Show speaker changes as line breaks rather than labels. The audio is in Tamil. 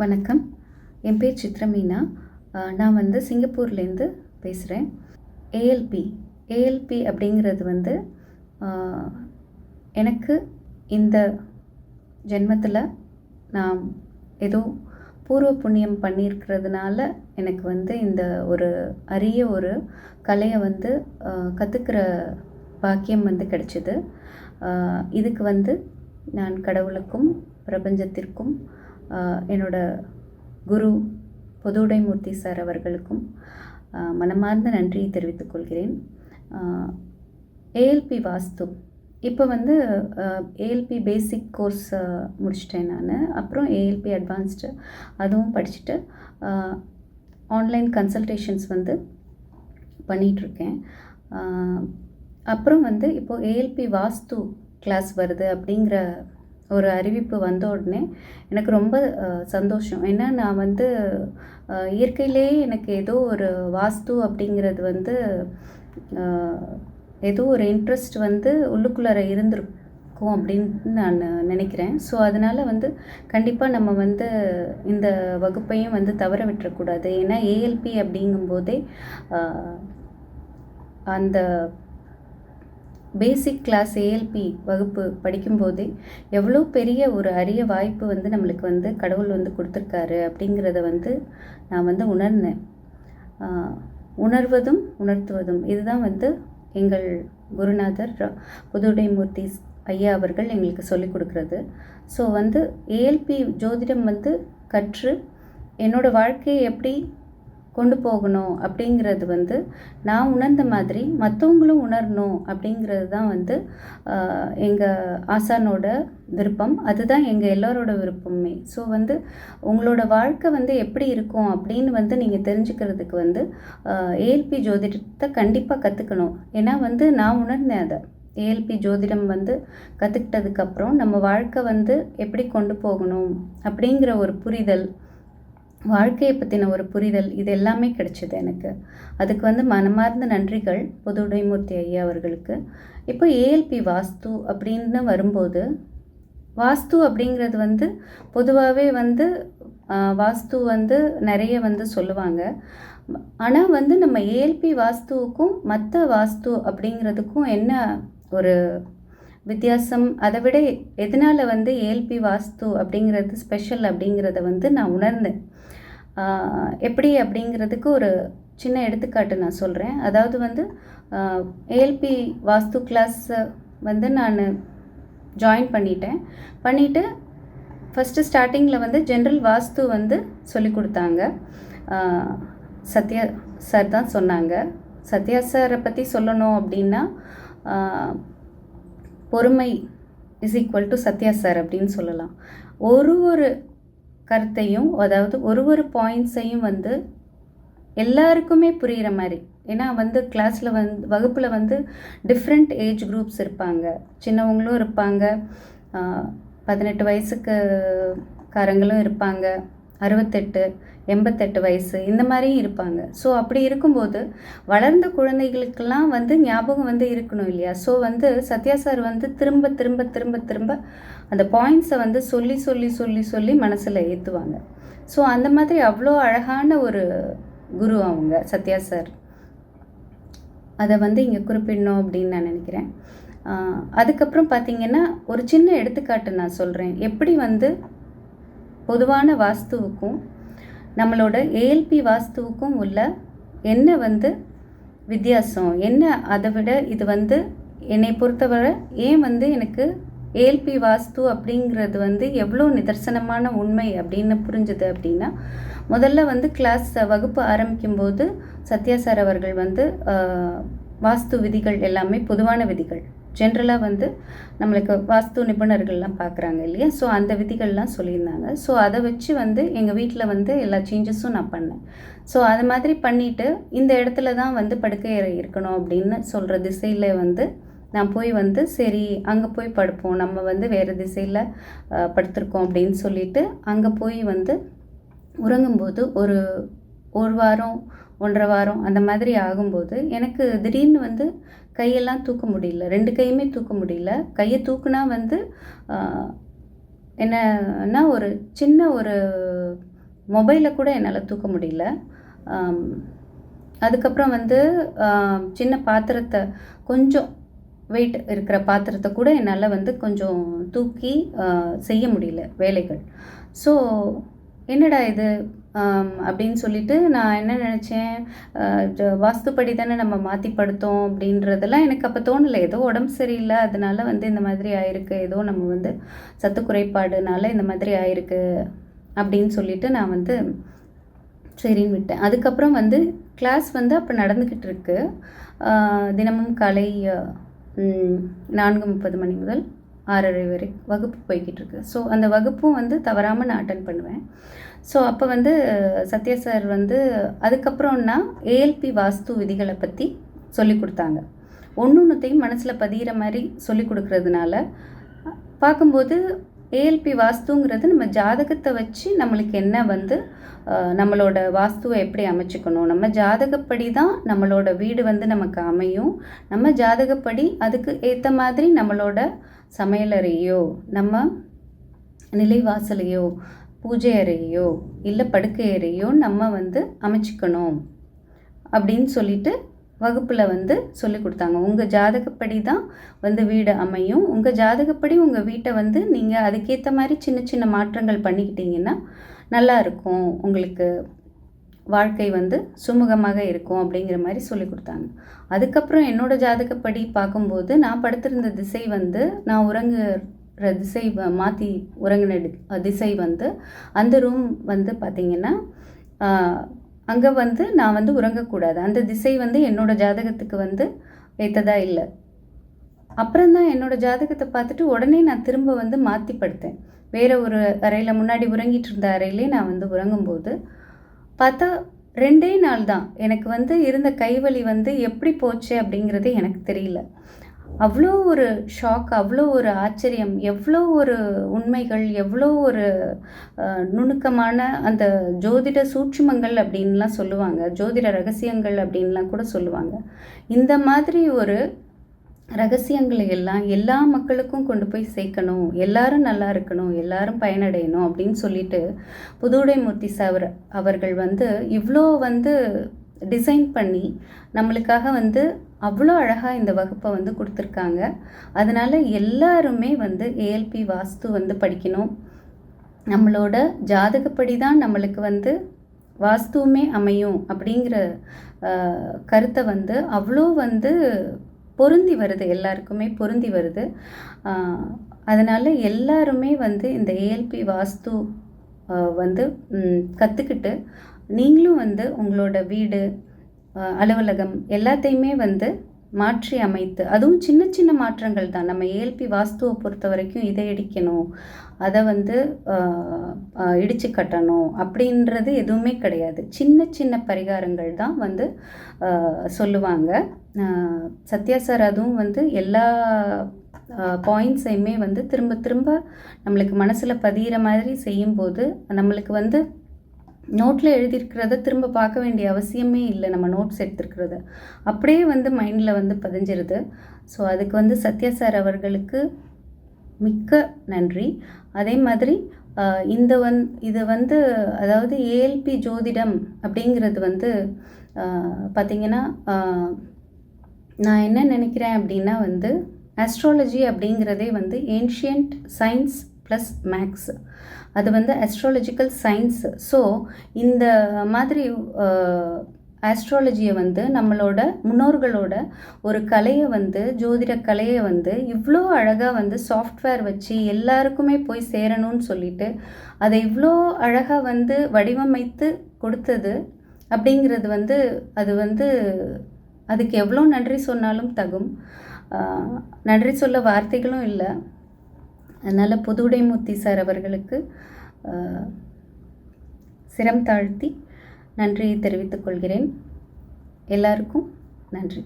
வணக்கம். என் பேர் சித்ரமீனா. நான் வந்து சிங்கப்பூர்லேருந்து பேசுகிறேன். ஏஎல்பி ஏஎல்பி அப்படிங்கிறது வந்து எனக்கு இந்த ஜென்மத்தில் நான் ஏதோ பூர்வ புண்ணியம் பண்ணியிருக்கிறதுனால எனக்கு வந்து இந்த ஒரு அரிய ஒரு கலையை வந்து கற்றுக்கிற பாக்கியம் வந்து கிடைச்சிது. இதுக்கு வந்து நான் கடவுளுக்கும் பிரபஞ்சத்திற்கும் என்னோட குரு பொதுடைமூர்த்தி சார் அவர்களுக்கும் மனமார்ந்த நன்றியை தெரிவித்துக் கொள்கிறேன். ஏஎல்பி வாஸ்து. இப்போ வந்து ஏஎல்பி பேசிக் கோர்ஸ் முடிச்சிட்டேன் நான். அப்புறம் ஏஎல்பி அட்வான்ஸ்டு அதுவும் படிச்சுட்டு ஆன்லைன் கன்சல்டேஷன்ஸ் வந்து பண்ணிகிட்ருக்கேன் அப்புறம் வந்து இப்போது ஏஎல்பி வாஸ்து கிளாஸ் வருது அப்படிங்கிற ஒரு அறிவிப்பு வந்த உடனே எனக்கு ரொம்ப சந்தோஷம். ஏன்னா நான் வந்து இயற்கையிலேயே எனக்கு ஏதோ ஒரு வாஸ்து அப்படிங்கிறது வந்து ஏதோ ஒரு இன்ட்ரெஸ்ட் வந்து உள்ளுக்குள்ளார இருந்திருக்கும் அப்படின்னு நான் நினைக்கிறேன். ஸோ அதனால் வந்து கண்டிப்பாக நம்ம வந்து இந்த வகுப்பையும் வந்து தவற விட்டுறக்கூடாது. ஏன்னா ஏஎல்பி அப்படிங்கும்போதே அந்த பேசிக் கிளாஸ் ஏஎல்பி வகுப்பு படிக்கும்போதே எவ்வளோ பெரிய ஒரு அரிய வாய்ப்பு வந்து நம்மளுக்கு வந்து கடவுள் வந்து கொடுத்துருக்காரு அப்படிங்கிறத வந்து நான் வந்து உணர்ந்தேன். உணர்வதும் உணர்த்துவதும் இதுதான் வந்து எங்கள் குருநாதர் புதுடைமூர்த்தி ஸ்- ஐயா அவர்கள் எங்களுக்கு சொல்லிக் கொடுக்குறது. ஸோ வந்து ஏஎல்பி ஜோதிடம் வந்து கற்று என்னோடய வாழ்க்கையை எப்படி கொண்டு போகணும் அப்படிங்கிறது வந்து நான் உணர்ந்த மாதிரி மற்றவங்களும் உணரணும் அப்படிங்கிறது தான் வந்து எங்கள் ஆசானோட விருப்பம். அதுதான் எங்கள் எல்லாரோட விருப்பமே. ஸோ வந்து உங்களோட வாழ்க்கை வந்து எப்படி இருக்கும் அப்படின்னு வந்து நீங்கள் தெரிஞ்சுக்கிறதுக்கு வந்து ஏஎல்பி ஜோதிடத்தை கண்டிப்பாக கற்றுக்கணும் ஏன்னா வந்து நான் உணர்ந்தேன் அதை. ஏஎல்பி ஜோதிடம் வந்து கற்றுக்கிட்டதுக்கப்புறம் நம்ம வாழ்க்கை வந்து எப்படி கொண்டு போகணும் அப்படிங்கிற ஒரு புரிதல் வாழ்க்கையை பற்றின ஒரு புரிதல் இது எல்லாமே கிடைச்சிது எனக்கு. அதுக்கு வந்து மனமார்ந்த நன்றிகள் பொதுடைமூர்த்தி ஐயா அவர்களுக்கு. இப்போ ஏஎல்பி வாஸ்து அப்படின்னு வரும்போது வாஸ்து அப்படிங்கிறது வந்து பொதுவாகவே வந்து வாஸ்து வந்து நிறைய வந்து சொல்லுவாங்க. ஆனால் வந்து நம்ம ஏஎல்பி வாஸ்துவுக்கும் மற்ற வாஸ்து அப்படிங்கிறதுக்கும் என்ன ஒரு வித்தியாசம்? அதை விட எதனால் வந்து ஏஎல்பி வாஸ்து அப்படிங்கிறது ஸ்பெஷல் அப்படிங்கிறத வந்து நான் உணர்ந்தேன். எப்படி அப்படிங்கிறதுக்கு ஒரு சின்ன எடுத்துக்காட்டு நான் சொல்கிறேன் அதாவது வந்து ஏஎல்பி வாஸ்து கிளாஸ் வந்து நான் ஜாயின் பண்ணிட்டேன். பண்ணிவிட்டு ஃபஸ்ட்டு ஸ்டார்டிங்கில் வந்து ஜென்ரல் வாஸ்து வந்து சொல்லி கொடுத்தாங்க. சத்யா சார் தான் சொன்னாங்க. சத்யா சாரை பற்றி சொல்லணும் அப்படின்னா பொறுமை is equal to Sathya sir அப்படின்னு சொல்லலாம். ஒரு ஒரு கருத்தையும் அதாவது ஒரு ஒரு பாயிண்ட்ஸையும் வந்து எல்லாருக்குமே புரிகிற மாதிரி. ஏன்னா வந்து கிளாஸில் வந்து வகுப்பில் வந்து டிஃப்ரெண்ட் ஏஜ் குரூப்ஸ் இருப்பாங்க. சின்னவங்களும் இருப்பாங்க. பதினெட்டு வயசுக்கு காரங்களும் இருப்பாங்க. அறுபத்தெட்டு. எண்பத்தெட்டு வயசு இந்த மாதிரியும் இருப்பாங்க. ஸோ அப்படி இருக்கும்போது வளர்ந்த குழந்தைகளுக்கெல்லாம் வந்து ஞாபகம் வந்து இருக்கணும் இல்லையா? ஸோ வந்து சத்யா சார் வந்து திரும்ப திரும்ப திரும்ப திரும்ப அந்த பாயிண்ட்ஸை வந்து சொல்லி சொல்லி சொல்லி சொல்லி மனசில் ஏற்றுவாங்க ஸோ அந்த மாதிரி அவ்வளோ அழகான ஒரு குரு அவங்க சத்யா சார் அதை வந்து இங்கே குறிப்பிடணும் அப்படின்னு நான் நினைக்கிறேன். அதுக்கப்புறம் பார்த்தீங்கன்னா ஒரு சின்ன எடுத்துக்காட்டு நான் சொல்கிறேன் எப்படி வந்து பொதுவான வாஸ்துவுக்கும் நம்மளோட ஏஎல்பி வாஸ்துவுக்கும் உள்ள என்ன வந்து வித்தியாசம்? என்ன அதை விட இது வந்து என்னை பொறுத்தவரை ஏன் வந்து எனக்கு ஏஎல்பி வாஸ்து அப்படிங்கிறது வந்து எவ்வளோ நிதர்சனமான உண்மை அப்படின்னு புரிஞ்சுது அப்படின்னா முதல்ல வந்து கிளாஸ் வகுப்பு ஆரம்பிக்கும்போது சத்யா சார் அவர்கள் வந்து வாஸ்து விதிகள் எல்லாமே பொதுவான விதிகள். ஜென்ரலாக வந்து நம்மளுக்கு வாஸ்து நிபுணர்கள்லாம் பார்க்குறாங்க இல்லையா? ஸோ அந்த விதிகள்லாம் சொல்லியிருந்தாங்க. ஸோ அதை வச்சு வந்து எங்கள் வீட்டில் வந்து எல்லா சேஞ்சஸும் நான் பண்ணேன். ஸோ அது மாதிரி பண்ணிவிட்டு இந்த இடத்துல தான் வந்து படுக்கை அறை இருக்கணும் அப்படின்னு சொல்கிற திசையில் வந்து நான் போய் வந்து சரி அங்கே போய் படுப்போம். நம்ம வந்து வேறு திசையில் படுத்திருக்கோம் அப்படின்னு சொல்லிட்டு அங்கே போய் வந்து உறங்கும்போது ஒரு ஒரு வாரம் ஒன்றரை வாரம் அந்த மாதிரி ஆகும்போது எனக்கு திடீர்னு வந்து கையெல்லாம் தூக்க முடியல. ரெண்டு கையுமே தூக்க முடியல. கையை தூக்குனா வந்து என்னன்னா ஒரு சின்ன ஒரு மொபைலை கூட என்னால் தூக்க முடியல. அதுக்கப்புறம் வந்து சின்ன பாத்திரத்தை கொஞ்சம் வெயிட் இருக்கிற பாத்திரத்தை கூட என்னால் வந்து கொஞ்சம் தூக்கி செய்ய முடியல வேலைகள். ஸோ என்னடா இது? அப்படின்னு சொல்லிட்டு நான் என்ன நினச்சேன்? வாஸ்துப்படி தானே நம்ம மாற்றி படுத்தோம் அப்படின்றதெல்லாம் எனக்கு அப்போ தோணலை. ஏதோ உடம்பு சரியில்லை அதனால வந்து இந்த மாதிரி ஆயிருக்கு. ஏதோ நம்ம வந்து சத்து குறைபாடுனால இந்த மாதிரி ஆயிருக்கு அப்படின்னு சொல்லிட்டு நான் வந்து சரின்னு விட்டேன். அதுக்கப்புறம் வந்து கிளாஸ் வந்து அப்போ நடந்துக்கிட்டு இருக்கு. தினமும் காலை நான்கு முப்பது மணி முதல் ஆறரை வரை வகுப்பு போய்கிட்டு இருக்கு ஸோ அந்த வகுப்பும் வந்து தவறாமல் நான் அட்டன் பண்ணுவேன். ஸோ அப்போ வந்து சத்யா சார் வந்து அதுக்கப்புறம்னா ஏஎல்பி வாஸ்து விதிகளை பற்றி சொல்லி கொடுத்தாங்க. ஒன்று ஒன்றுத்தையும் மனசில் பதிகிற மாதிரி சொல்லி கொடுக்கறதுனால பார்க்கும்போது ஏஎல்பி வாஸ்துங்கிறது நம்ம ஜாதகத்தை வச்சு நம்மளுக்கு என்ன வந்து நம்மளோட வாஸ்துவை எப்படி அமைச்சுக்கணும்? நம்ம ஜாதகப்படி தான் நம்மளோட வீடு வந்து நமக்கு அமையும். நம்ம ஜாதகப்படி அதுக்கு ஏற்ற மாதிரி நம்மளோட சமையலறையோ நம்ம நிலைவாசலையோ பூஜை அறையோ இல்லை படுக்கை அறையோ நம்ம வந்து அமைச்சிக்கணும் அப்படின்னு சொல்லிட்டு வகுப்பில் வந்து சொல்லி கொடுத்தாங்க. உங்கள் ஜாதகப்படி தான் வந்து வீடு அமையும். உங்கள் ஜாதகப்படி உங்கள் வீட்டை வந்து நீங்கள் அதுக்கேற்ற மாதிரி சின்ன சின்ன மாற்றங்கள் பண்ணிக்கிட்டிங்கன்னா நல்லா இருக்கும். உங்களுக்கு வாழ்க்கை வந்து சுமூகமாக இருக்கும் அப்படிங்கிற மாதிரி சொல்லி கொடுத்தாங்க. அதுக்கப்புறம் என்னோடய ஜாதகப்படி பார்க்கும்போது நான் படுத்திருந்த திசை வந்து நான் உறங்குற திசை மாற்றி உறங்கின திசை வந்து அந்த ரூம் வந்து பார்த்திங்கன்னா அங்கே வந்து நான் வந்து உறங்கக்கூடாது. அந்த திசை வந்து என்னோடய ஜாதகத்துக்கு வந்து ஏற்றதாக இல்லை. அப்புறம்தான் என்னோடய ஜாதகத்தை பார்த்துட்டு உடனே நான் திரும்ப வந்து மாற்றி படுத்தேன். வேறு ஒரு அறையில் முன்னாடி உறங்கிட்டு இருந்த அறையிலே நான் வந்து உறங்கும்போது பார்த்தா ரெண்டே நாள் தான். எனக்கு வந்து இருந்த கைவலி வந்து எப்படி போச்சு அப்படிங்கிறது எனக்கு தெரியல. அவ்வளோ ஒரு ஷாக் அவ்வளோ ஒரு ஆச்சரியம் எவ்வளோ ஒரு உண்மைகள் எவ்வளோ ஒரு நுணுக்கமான அந்த ஜோதிட சூட்சுமங்கள் அப்படின்லாம் சொல்லுவாங்க. ஜோதிட ரகசியங்கள் அப்படின்லாம் கூட சொல்லுவாங்க. இந்த மாதிரி ஒரு ரகசியங்களை எல்லாம் எல்லா மக்களுக்கும் கொண்டு போய் சேர்க்கணும். எல்லாரும் நல்லா இருக்கணும். எல்லாரும் பயனடையணும் அப்படின்னு சொல்லிட்டு புதுவுடைமூர்த்தி சார் அவர்கள் வந்து இவ்வளோ வந்து டிசைன் பண்ணி நம்மளுக்காக வந்து அவ்வளோ அழகாக இந்த வகுப்பை வந்து கொடுத்துருக்காங்க. அதனால் எல்லாருமே வந்து ஏஎல்பி வாஸ்து வந்து படிக்கணும். நம்மளோட ஜாதகப்படி தான் நம்மளுக்கு வந்து வாஸ்துவுமே அமையும் அப்படிங்கிற கருத்தை வந்து அவ்வளோ வந்து பொருந்தி வருது எல்லாருக்குமே பொருந்தி வருது. அதனால் எல்லாருமே வந்து இந்த ஏஎல்பி வாஸ்து வந்து கற்றுக்கிட்டு நீங்களும் வந்து உங்களோட வீடு அலுவலகம் எல்லாத்தையுமே வந்து மாற்றி அமைத்து அதுவும் சின்ன சின்ன மாற்றங்கள் தான். நம்ம ஏல்பி வாஸ்துவை பொறுத்த வரைக்கும் இதை இடிக்கணும் அதை வந்து இடித்து கட்டணும் அப்படின்றது எதுவுமே கிடையாது. சின்ன சின்ன பரிகாரங்கள் தான் வந்து சொல்லுவாங்க. சத்யா சார் அதுவும் வந்து எல்லா பாயிண்ட்ஸையுமே வந்து திரும்ப திரும்ப நம்மளுக்கு மனசில் பதிகிற மாதிரி செய்யும்போது நம்மளுக்கு வந்து நோட்டில் எழுதியிருக்கிறத திரும்ப பார்க்க வேண்டிய அவசியமே இல்லை. நம்ம நோட்ஸ் எடுத்திருக்கிறத. அப்படியே வந்து மைண்டில் வந்து பதிஞ்சிருது. ஸோ அதுக்கு வந்து சத்யா சார் அவர்களுக்கு மிக்க நன்றி. அதே மாதிரி இந்த வந் இது வந்து அதாவது ஏஎல்பி ஜோதிடம் அப்படிங்கிறது வந்து பார்த்திங்கன்னா நான் என்ன நினைக்கிறேன் அப்படின்னா வந்து ஆஸ்ட்ராலஜி அப்படிங்கிறதே வந்து ஏன்ஷியன்ட் சயின்ஸ் ப்ளஸ் மேக்ஸ் அது வந்து அஸ்ட்ராலஜிக்கல் சயின்ஸ் ஸோ இந்த மாதிரி ஆஸ்ட்ராலஜியை வந்து நம்மளோட முன்னோர்களோட ஒரு கலையை வந்து ஜோதிட கலையை வந்து இவ்வளோ அழகாக வந்து சாஃப்ட்வேர் வச்சு எல்லாருக்குமே போய் சேரணும்னு சொல்லிட்டு அதை இவ்வளோ அழகாக வந்து வடிவமைத்து கொடுத்தது அப்படிங்கிறது வந்து அது வந்து அதுக்கு எவ்வளோ நன்றி சொன்னாலும் தகும். நன்றி சொல்ல வார்த்தைகளும் இல்லை. அதனால் புதுவுடைமூர்த்தி சார் அவர்களுக்கு சிரம் தாழ்த்தி நன்றியை தெரிவித்துக் கொள்கிறேன். எல்லாருக்கும் நன்றி.